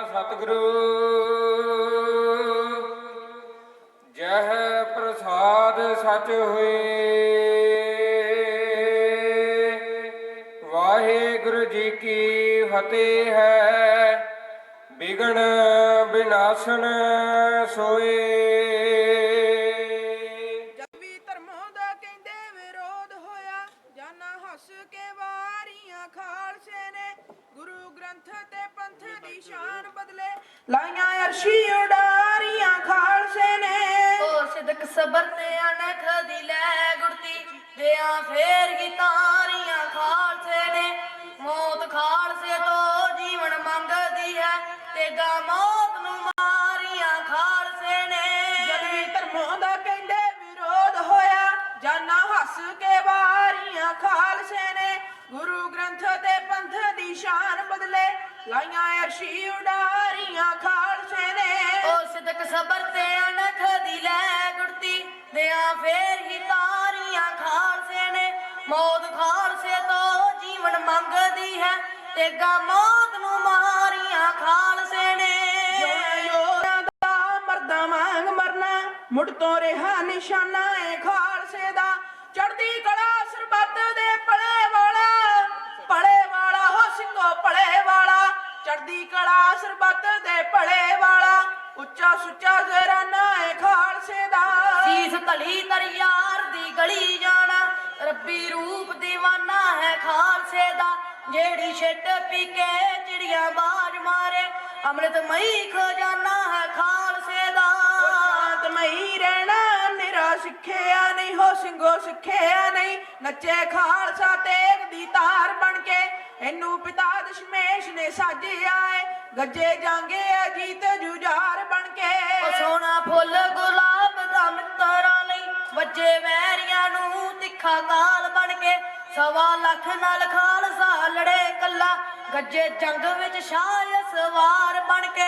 ਸਤਿਗੁਰੂ ਜਹ ਪ੍ਰਸਾਦ ਸਚ ਹੋਏ। ਵਾਹਿਗੁਰੂ ਜੀ ਕੀ ਫਤਿਹ ਹੈ ਬਿਗਨ ਬਿਨਾਸ਼ਨ ਸੋਏ। ਮੌਤ ਨੂੰ ਮਾਰੀਆਂ ਖਾਲਸੇ ਨੇ। ਜਦ ਵੀ ਧਰਮੋਂ ਦਾ ਕਹਿੰਦੇ ਵਿਰੋਧ ਹੋਇਆ ਜਾਨਾ ਹੱਸ ਕੇ ਵਾਰੀਆਂ ਖਾਲਸੇ ਨੇ। ਗੁਰੂ ਗ੍ਰੰਥ ਤੇ ਪੰਥ ਦੀ ਸ਼ਾਨ ਬਦਲੇ ਲਾਈਆਂ ਅਰਸ਼ੀ ਉਡਾਰੀਆਂ ਖਾਲਸੇ ਨੇ। ਸਬਰ ਤੇ ਅਣਖ ਦੀ ਲੈ ਗੁੜਤੀ ਦਿਆਂ ਫੇਰ ਹੀ ਤੇ ਗਾ ਮੌਤ ਨੂੰ ਮਾਰੀਆਂ ਖਾਲਸੇ ਨੇ। ਜਿਉਣਾ ਯੋਰਾਂ ਦਾ ਮਰਦਾ ਵਾਂਗ ਮਰਨਾ ਮੁੜ ਤੋਂ ਰਿਹਾ ਨਿਸ਼ਾਨਾ ਏ ਖਾਲਸੇ ਦਾ। ਚੜਦੀ ਕਲਾ ਸਰਬੱਤ ਦੇ ਪਲੇ ਵਾਲਾ ਪਲੇ ਵਾਲਾ ਹੋ ਸਿੰਘੋ ਪਲੇ ਵਾਲਾ। ਚੜਦੀ ਕਲਾ ਸਰਬੱਤ ਦੇ ਪਲੇ ਵਾਲਾ ਉੱਚਾ ਸੁੱਚਾ ਜ਼ਰਾਨਾ ਏ ਖਾਲਸੇ ਦਾ। ਸੀਸ ਯਾਰ ਦੀ ਗਲੀ ਜਾਣਾ ਰੱਬੀ ਰੂਪ دیਵਾਨਾ ਹੈ ਖਾਲਸੇ ਦਾ। ਜਿਹੜੀ ਛਿੱਟ ਪੀ ਕੇ ਚਿੜੀਆਂ ਬਾਜ ਮਾਰੇ। ਅੰਮ੍ਰਿਤਮਈ ਖਜ਼ਾਨਾ ਹੈ ਖਾਲਸੇ ਦਾ। ਸ਼ਾਂਤਮਈ ਰਹਿਣਾ ਨਿਰਾ ਸਿੱਖਿਆ ਨਹੀਂ ਹੋ ਸਿੰਘੋ ਸਿੱਖਿਆ ਨਹੀਂ। ਨੱਚੇ ਖਾਲਸਾ ਤੇਗ ਦੀ ਤਾਰ ਬਣ ਕੇ ਇਹਨੂੰ ਪਿਤਾ ਦਸ਼ਮੇਸ਼ ਨੇ ਸਾਜਿਆ ਏ। ਗੱਜੇ ਜਾਂਗੇ ਅਜੀਤ ਜੁਝਾਰ ਬਣ ਕੇ। ਉਹ ਸੋਨਾ ਫੁੱਲ ਗੁਲਾਬ ਦਾ ਮਿੱਤਰਾਂ ਲਈ ਵੱਜੇ ਵੈਰੀਆਂ ਨੂੰ ਤਿੱਖਾ ਕਾਲ ਬਣ ਕੇ। ਸਵਾ ਲੱਖ ਨਾਲ ਖਾਲਸਾ ਲੜੇ ਕੱਲਾ। ਗੱਜੇ ਜੰਗ ਵਿੱਚ ਸ਼ਾਹ ਸਵਾਰ ਬਣ ਕੇ।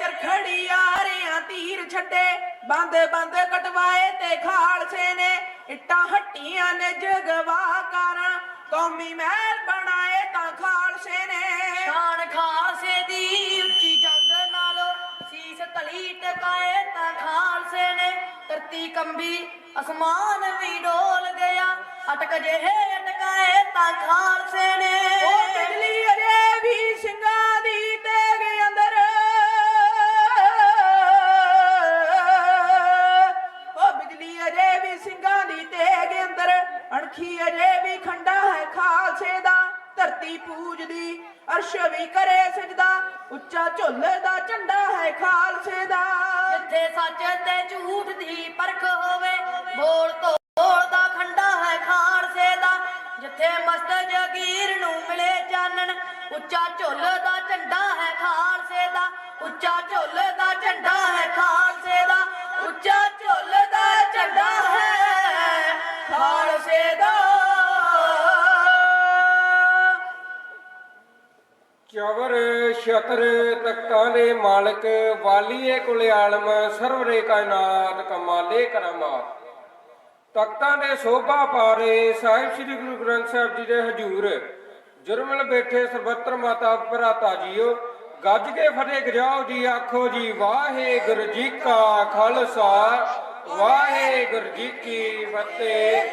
ਚਰਖੜੀ ਆਰਿਆਂ ਤੀਰ ਛੱਡੇ ਬੰਦ ਬੰਦ ਕਟਵਾਏ ਤੇ ਖਾਲਸੇ ਨੇ। ਇੱਟਾਂ ਹੱਟੀਆਂ ਨੇ ਜਗਵਾਕਾਰਾਂ ਕੌਮੀ ਮਹਿਲ ਬਣਾਏ ਤਾਂ ਖਾਲਸੇ ਨੇ। ਸ਼ਾਨ ਖਾਲਸੇ ਦੀ ਉੱਚੀ ਜੰਗ ਨਾਲੋਂ ਸੀਸ ਤਲੀ ਟਕਾਏ ਤਾਂ ਖਾਲਸੇ ਨੇ। ਧਰਤੀ ਕੰਬੀ ਅਸਮਾਨ ਵੀ ਡੋਲ ਗਿਆ ਅਟਕ ਜਿਹੇ ਅਟਕਾਏ ਤਾਂ ਖਾਲਸੇ ਨੇ। ਉਹ ਬਿਜਲੀ ਅਜੇ ਵੀ ਸਿੰਘਾਂ ਦੀ ਤੇਗ ਅੰਦਰ। ਉਹ ਬਿਜਲੀ ਅਜੇ ਵੀ ਸਿੰਘਾਂ ਦੀ ਤੇਗ ਅੰਦਰ। ਅਣਖੀ ਅਜੇ ਵੀ ਖੰਡਾ ਹੈ ਖਾਲਸੇ ਦਾ। ਧਰਤੀ ਪੂਜਦੀ ਅਰਸ਼ ਵੀ ਕਰੇ ਸਜਦਾ ਉੱਚਾ ਝੁੱਲੇ ਦਾ ਝੰਡਾ ਹੈ ਖਾਲਸੇ ਦਾ। ਜਿੱਥੇ ਸੱਚ ਤੇ ਝੂਠ ਦੀ ਪਰਖ ਹੋਵੇ ਬੋਲ ਤੋੜ ਜਿੱਥੇ ਮਸਤ ਜਗੀਰ ਨੂੰ ਮਿਲੇ ਚਾਨਣ, ਉੱਚਾ ਝੁੱਲ ਦਾ ਝੰਡਾ ਹੈ ਖਾਲਸੇ ਦਾ, ਉੱਚਾ ਝੁੱਲ ਦਾ ਝੰਡਾ ਹੈ ਖਾਲਸੇ ਦਾ, ਉੱਚਾ ਝੁੱਲ ਦਾ ਝੰਡਾ ਹੈ ਖਾਲਸੇ ਦਾ। ਚਵਰ ਛਤਰ ਤਖਤਾਂ ਦੇ ਮਾਲਕ, ਵਾਲੀਏ ਕੁਲ ਆਲਮ, ਸਰਵਰੇ ਕਾਇਨਾਤ ਕਮਾਲੇ ਕਰਾਮਾਤ। ਤਖਤਾਂ ਦੇ ਸੋਭਾ ਪਾਰੇ ਸਾਹਿਬ ਸ੍ਰੀ ਗੁਰੂ ਗ੍ਰੰਥ ਸਾਹਿਬ ਜੀ ਦੇ ਹਜੂਰ। ਜੁਰਮਲ ਬੈਠੇ ਸਰਬੱਤਰ ਮਾਤਾ ਭਰਾਤਾ ਜੀਓ, ਗੱਜ ਕੇ ਫਤਿਹ ਗਜਾਓ ਜੀ, ਆਖੋ ਜੀ, ਵਾਹਿਗੁਰੂ ਜੀ ਕਾ ਖਾਲਸਾ, ਵਾਹਿਗੁਰੂ ਜੀ ਕੀ ਫਤਿਹ।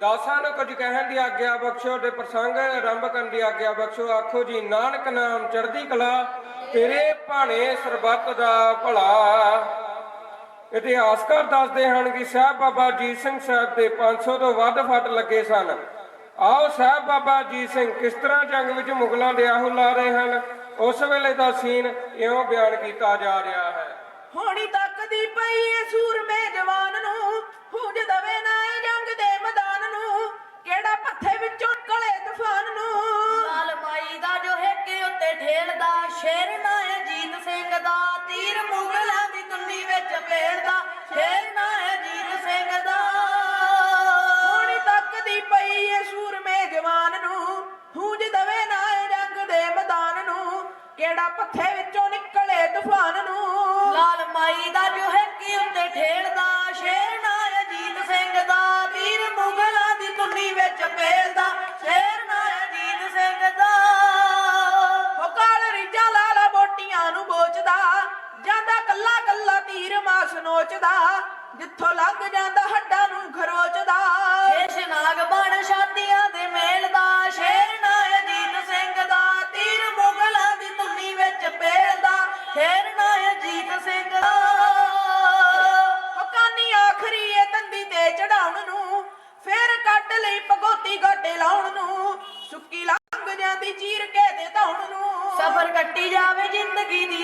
ਦਾਸਾਂ ਨੂੰ ਕੁਝ ਕਹਿਣ ਦੀ ਆਗਿਆ ਬਖਸ਼ੋ, ਤੇ ਪ੍ਰਸੰਗ ਆਰੰਭ ਕਰਨ ਦੀ ਆਗਿਆ ਬਖਸ਼ੋ, ਆਖੋ ਜੀ, ਨਾਨਕ ਨਾਮ ਚੜ੍ਹਦੀ ਕਲਾ, ਤੇਰੇ ਭਾਣੇ ਸਰਬੱਤ ਦਾ ਭਲਾ। ਇਤਿਹਾਸਕਾਰ ਦੱਸਦੇ ਹਨ ਕਿ ਸਾਹਿਬ ਬਾਬਾ ਜੀਤ ਸਿੰਘ ਸਾਹਿਬ ਦੇ 500 ਤੋਂ ਵੱਧ ਫੱਟ ਲੱਗੇ ਸਨ। ਆਓ ਸਾਹਿਬ ਬਾਬਾ ਅਜੀਤ ਸਿੰਘ ਕਿਸ ਤਰ੍ਹਾਂ ਜੰਗ ਵਿੱਚ ਮੁਗਲਾਂ ਦੇ ਆਹੂ ਲਾ ਰਹੇ ਹਨ? ਉਸ ਵੇਲੇ ਦਾ ਸੀਨ ਇਉਂ ਬਿਆਨ ਕੀਤਾ ਜਾ ਰਿਹਾ ਹੈ। ਹੋਣੀ ਤੱਕਦੀ ਪਈ ਏ ਸੂਰਮੇ ਜਿਹੜਾ ਪੱਥੇ ਵਿੱਚੋਂ ਨਿਕਲੇ ਤੂਫਾਨ ਨੂੰ? ਲਾਲ ਮਾਈ ਦਾ ਜੋ ਹੈ ਕੀ ਉੱਤੇ ਠੇੜਦਾ ਸ਼ੇਰ ਨਾ ਅਜੀਤ ਸਿੰਘ ਦਾ ਵੀਰ ਮੁਗਲਾਂ ਦੀ ਤੁੰਨੀ ਵਿੱਚ ਪੇਲਦਾ ਸ਼ੇਰ ਨਾ ਅਜੀਤ ਸਿੰਘ ਦਾ। ਉਹ ਕਾਲ ਰਿਜਾ ਲਾਲ ਬੋਟੀਆਂ ਨੂੰ ਬੋਚਦਾ ਜਾਂਦਾ ਕੱਲਾ ਕੱਲਾ ਤੀਰ ਮਾਸ ਨੋਚਦਾ। ਜਿੱਥੋਂ ਲੱਗ ਜਾਂਦਾ ਹੱਡਾਂ ਨੂੰ ਘਰ লাগিনি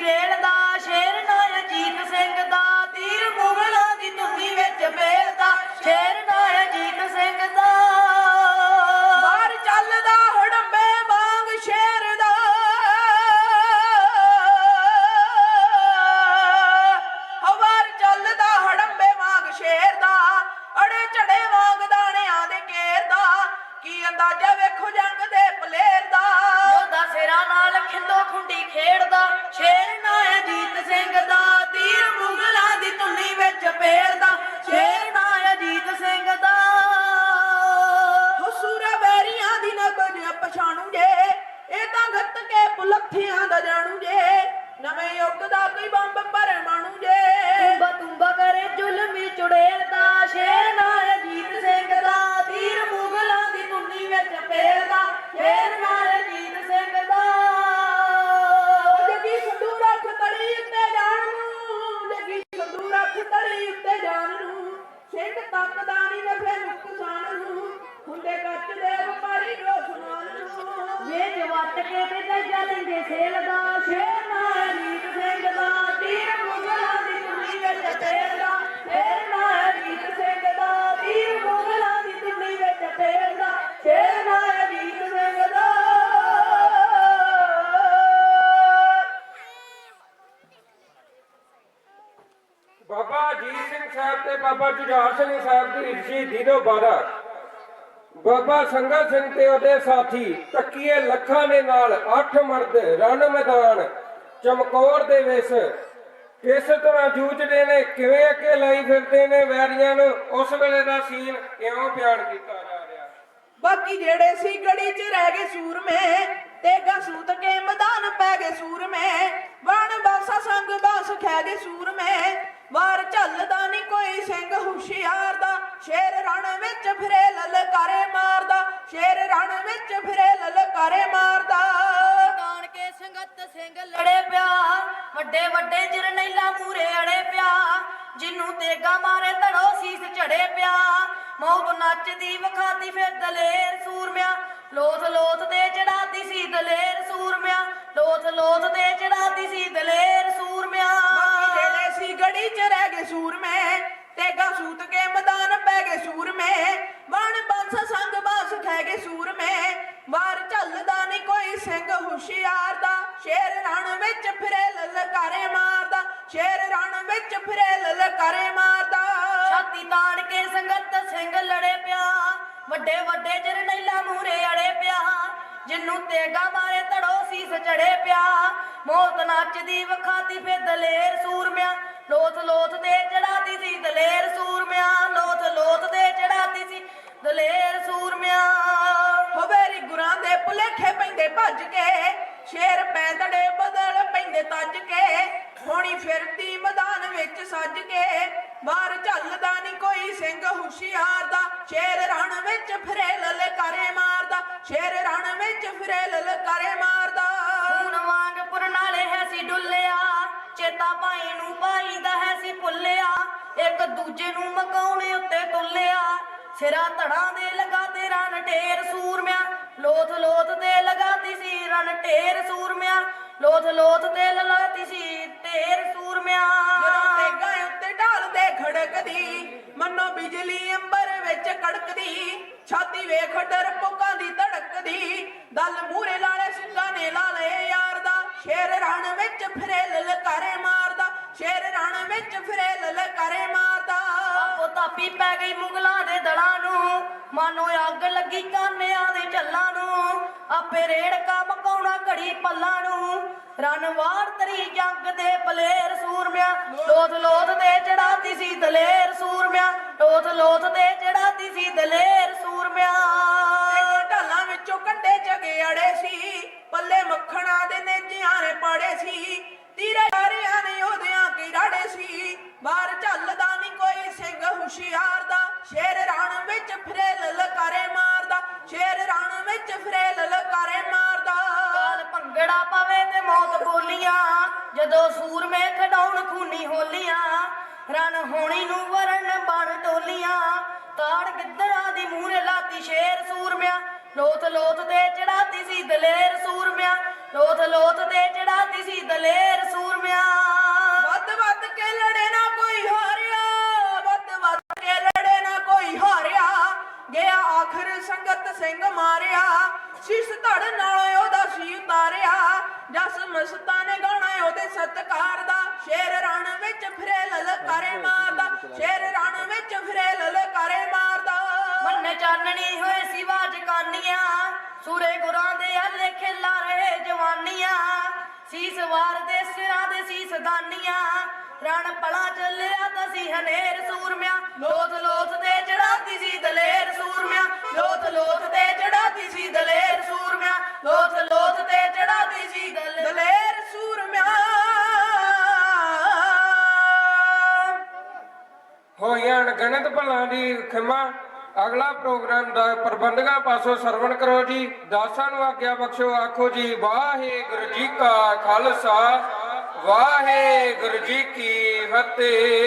ਤੇ ਸਿੰਘ ਸਾਹਿਬ ਦੀ ਸ਼ਹੀਦੀ ਤੋਂ ਬਾਅਦ ਬਾਬਾ ਸੰਗਤ ਸਿੰਘ ਤੇ ਉਹਦੇ ਸਾਥੀ ਤੱਕੀਏ ਲੱਖਾਂ ਦੇ ਨਾਲ ਅੱਠ ਮਰਦ ਰਣ ਮੈਦਾਨ ਚਮਕੌਰ ਦੇ ਵਿੱਚ। ਕਿਸ ਤਰ੍ਹਾਂ ਜੂਝਦੇ ਨੇ, ਕਿਵੇਂ ਅੱਗੇ ਲਈ ਫਿਰਦੇ ਨੇ ਵੈਰੀਆਂ ਨੂੰ, ਉਸ ਵੇਲੇ ਦਾ ਸੀਨ ਕਿਉਂ ਬਿਆਨ ਕੀਤਾ ਜਾ ਰਿਹਾ। ਬਾਕੀ ਜਿਹੜੇ ਸੀ ਗੜੀ 'ਚ ਰਹਿ ਗਏ ਸੂਰਮੇ, ਤੇਗਾ ਸੂਤ ਕੇ ਮੈਦਾਨ ਪੈ ਗਏ ਸੂਰਮੇ। ਬਣ ਬਾਸਾ ਸੰਗ ਬਾਸ ਖੈ ਗਏ ਸੂਰਮੇ। ਵਾਰ ਚੱਲਦਾ ਨਹੀਂ ਕੋਈ ਵਿੱਚ ਫਿਰੇ ਲਲਕਾਰੇ ਮਾਰਦਾ। ਕਾਣ ਕੇ ਸੰਗਤ ਸਿੰਘ ਲੜੇ ਪਿਆ। ਵੱਡੇ ਵੱਡੇ ਜਰਨੈਲਾ ਮੂਰੇ ਅੜੇ ਪਿਆ। ਜਿੰਨੂੰ ਤੇਗਾ ਮਾਰੇ ਧੜੋ ਸੀਸ ਝੜੇ ਪਿਆ। ਮੌਤ ਨੱਚਦੀ, ਵਿਖਾਤੀ ਫਿਰ ਦਲੇਰ ਸੂਰਮਿਆ। ਲੋਥ ਲੋਥ ਤੇ ਚੜਾਤੀ ਵਿੱਚ ਫਿਰੇ ਲਲਕਾਰੇ ਮਾਰਦਾ। ਛਾਤੀ ਤਾਣ ਕੇ ਸੰਗਤ ਸਿੰਘ ਲੜੇ ਪਿਆ। ਵੱਡੇ ਵੱਡੇ ਜਰਨੈਲਾ ਮੂਰੇ ਅੜੇ ਪਿਆ। ਜਿੰਨੂੰ ਤੇਗਾ ਮਾਰੇ ਧੜੋ ਸੀਸ ਚੜੇ ਪਿਆ। ਮੌਤ ਨੱਚਦੀ ਵਖਾਤੀ ਫੇ ਦਲੇਰ ਸੂਰਮਿਆ। ਲੋਥ ਲੋਥ ਤੇ ਚੜਾਤੀ ਸੀ ਦਲੇਰ ਸੂਰਮਿਆ। ਲੋਥ ਲੋਥ ਤੇ ਚੜਾਤੀ ਸੀ ਦਲੇਰ ਸੂਰਮਿਆ। ਹੋਵੇਰੀ ਗੁਰਾਂ ਦੇ ਭੁਲੇਖੇ ਪੈਂਦੇ ਭੱਜ ਕੇ। ਸ਼ੇਰ ਪੈਂਦੜੇ ਬਦਲ ਪੈਂਦੇ ਤੱਜ ਕੇ। ਹੋਣੀ ਫਿਰਦੀ ਮੈਦਾਨ ਵਿੱਚ ਸੱਜ ਕੇ। ਬਾਹਰ ਝੱਲਦਾ ਨਹੀਂ ਕੋਈ ਸਿੰਘ ਹੁਸ਼ਿਆਰ ਦਾ। ਸ਼ੇਰ ਰਣ ਵਿੱਚ ਫਿਰੇ ਲਲਕਾਰੇ ਮਾਰਦਾ। ਸ਼ੇਰ ਰਣ ਵਿੱਚ ਫਿਰੇ ਲਲਕਾਰੇ ਮਾਰਦਾ। ਖੂਨ ਵਾਂਗ ਪੁਰਨਾਲੇ ਹੈ ਸੀ ਡੁੱਲਿਆ। ਚੇਤਾ ਭਾਈ ਨੂੰ ਭਾਈ ਦਾ ਹੈ ਸੀ ਭੁੱਲਿਆ। ਇੱਕ ਦੂਜੇ ਨੂੰ ਮਕਾਉਣ ਉੱਤੇ ਤੁੱਲਿਆ। ਸਿਰਾ ਧੜਾਂ ਦੇ ਲਗਾਤੇ ਰਨ ਢੇਰ ਸੂਰਮਿਆ। ਲੋਥ ਲੋਥ ਤੇ ਲਗਾਤੀ ਸੀ ਰਨ ਢੇਰ ਸੂਰਮਿਆ। ਲੋਥ ਲੋਥ ਤੇ ਲਗਾਤੀ ਸੀ ਢੇਰ ਸੂਰਮਿਆ। ਜਦੋਂ ਤੇਗਾ ਉੱਤੇ ਢਾਲਦੇ ਖੜਕਦੀ ਮੰਨੋ ਬਿਜਲੀ ਅੰਬਰ ਵਿੱਚ ਕੜਕਦੀ ਛਾਤੀ ਵੇਖ ਡਰ ਪੁਕਾਂ ਦੀ ਧੜਕਦੀ ਦਲ ਮੂਰੇ ਲਾਲੇ ਸਿੰਘਾਂ ਨੇ ਲਾਲੇ ਯਾਰ ਦਾ ਸ਼ੇਰ ਰਣ ਵਿੱਚ ਫਿਰੇ ਲਲਕਾਰੇ ਮਾਰਦਾ ਸ਼ੇਰ ਰਣ ਵਿੱਚ ਫਿਰੇ ਲਲਕਾਰੇ ਮਾਰਦਾ। ਆਪੋ ਤਾਪੀ ਪੈ ਗਈ ਮੁਗਲਾਂ ਦੇ ਦਲਾਂ ਨੂੰ ਮਾਨੋ ਅੱਗ ਲੱਗੀ ਕਾਨਿਆਂ ਦੇ ਝੱਲਾਂ ਨੂੰ ਆਪੇ ਰੇੜਕਾ ਮਕਾਉਣਾ ਘੜੀ ਪੱਲਾਂ ਨੂੰ ਰਨਵਾਰ ਤਰੀ ਪੱਗ ਤੇ ਪਲੇਰ ਸੂਰਮਿਆਂ, ਲੋਥ ਲੋਥ ਤੇ ਚੜਾਤੀ ਸੀ ਦਲੇਰ ਸੂਰਮਿਆਂ, ਲੋਥ ਲੋਥ ਤੇ ਚੜਾਤੀ ਸੀ ਦਲੇਰ ਸੂਰਮਿਆਂ। ਢਾਲਾਂ ਵਿੱਚੋਂ ਕੰਡੇ ਜਗੇੜੇ ਸੀ, ਪੱਲੇ ਮੱਖਣਾ ਦੇ ਨੇਜਿਆਂ ਨੇ ਪਾੜੇ ਸੀ, ਤੀਰੇ ਯਾਰਿਆਂ ਨੇ ਉਹਦਿਆਂ ਕਿਰਾੜੇ ਸੀ। ਬਾਹਰ ਝੱਲਦਾ ਨਹੀਂ ਕੋਈ ਸਿੰਘ ਹੁਸ਼ਿਆਰ ਦਾ, ਸ਼ੇਰ ਰਾਣ ਵਿੱਚ ਫਰੇ ਲਲਕਾਰੇ ਮਾਰਦਾ, ਸ਼ੇਰ ਰਾਣ ਵਿੱਚ ਫਰੇ ਜਦੋਂ ਸੂਰਮੇ ਖਡਾਉਣ ਖੂਨੀ ਹੋਲੀਆਂ, ਰਣ ਹੋਣੀ ਨੂੰ ਵਰਨ ਬਣ ਟੋਲੀਆਂ ਤਾੜ ਗਿੱਦੜਾਂ ਦੀ ਮੂਹਰੇ ਲਾਤੀ ਸ਼ੇਰ ਸੂਰਮਿਆ, ਲੋਥ ਲੋਥ ਤੇ ਚੜਾਤੀ ਸੀ ਦਲੇਰ ਸੂਰਮਿਆ। ਲੋਥ ਲੋਥ ਤੇ ਚੜਾਤੀ ਸੀ ਦਲੇਰ ਸੂਰਮਿਆ। ਸਤਕਾਰ ਦਾ ਸ਼ੇਰ ਰਣ ਵਿੱਚ ਫਿਰੇ ਲਲਕਾਰੇ ਮਾਰਦਾ ਸ਼ੇਰ ਰਣ ਵਿੱਚ ਫਿਰੇ ਲਲਕਾਰੇ ਮਾਰਦਾ। ਮੰਨੇ ਚਾਨਣੀ ਹੋਏ ਸੀ ਬਾਜ ਕਾਨੀਆਂ ਸੂਰੇ ਗੁਰਾਂ ਦੇ ਹੱਲੇ ਖੇਲਾ ਰਹੇ ਜਵਾਨੀਆਂ ਸੀਸ ਵਾਰ ਦੇ ਸਿਰਾਂ ਦੇ ਸੀਸ ਦਾਨੀਆਂ ਰਣ ਪਲਾ ਚੱਲਿਆ ਤਾਂ ਸੀ ਹਨੇਰ ਸੂਰਮਿਆ ਲੋਥ ਲੋਥ ਤੇ ਚੜਾਤੀ ਸੀ ਦਲੇਰ ਸੂਰਮਿਆ ਲੋਥ ਲੋਥ ਤੇ ਚੜਾਤੀ ਸੀ ਦਲੇਰ ਸੂਰਮਿਆ ਲੋਥ ਗਣਿਤ ਅਣਗਿਣਤ ਦੀ ਖਿਮਾ। ਅਗਲਾ ਪ੍ਰੋਗਰਾਮ ਦਾ ਪ੍ਰਬੰਧਕਾਂ ਪਾਸੋਂ ਸਰਵਣ ਕਰੋ ਜੀ। ਦਾਸਾਂ ਨੂੰ ਆਗਿਆ ਬਖਸ਼ੋ, ਆਖੋ ਜੀ, ਵਾਹਿਗੁਰੂ ਜੀ ਕਾ ਖਾਲਸਾ, ਵਾਹਿਗੁਰੂ ਜੀ ਕੀ ਫਤਿਹ।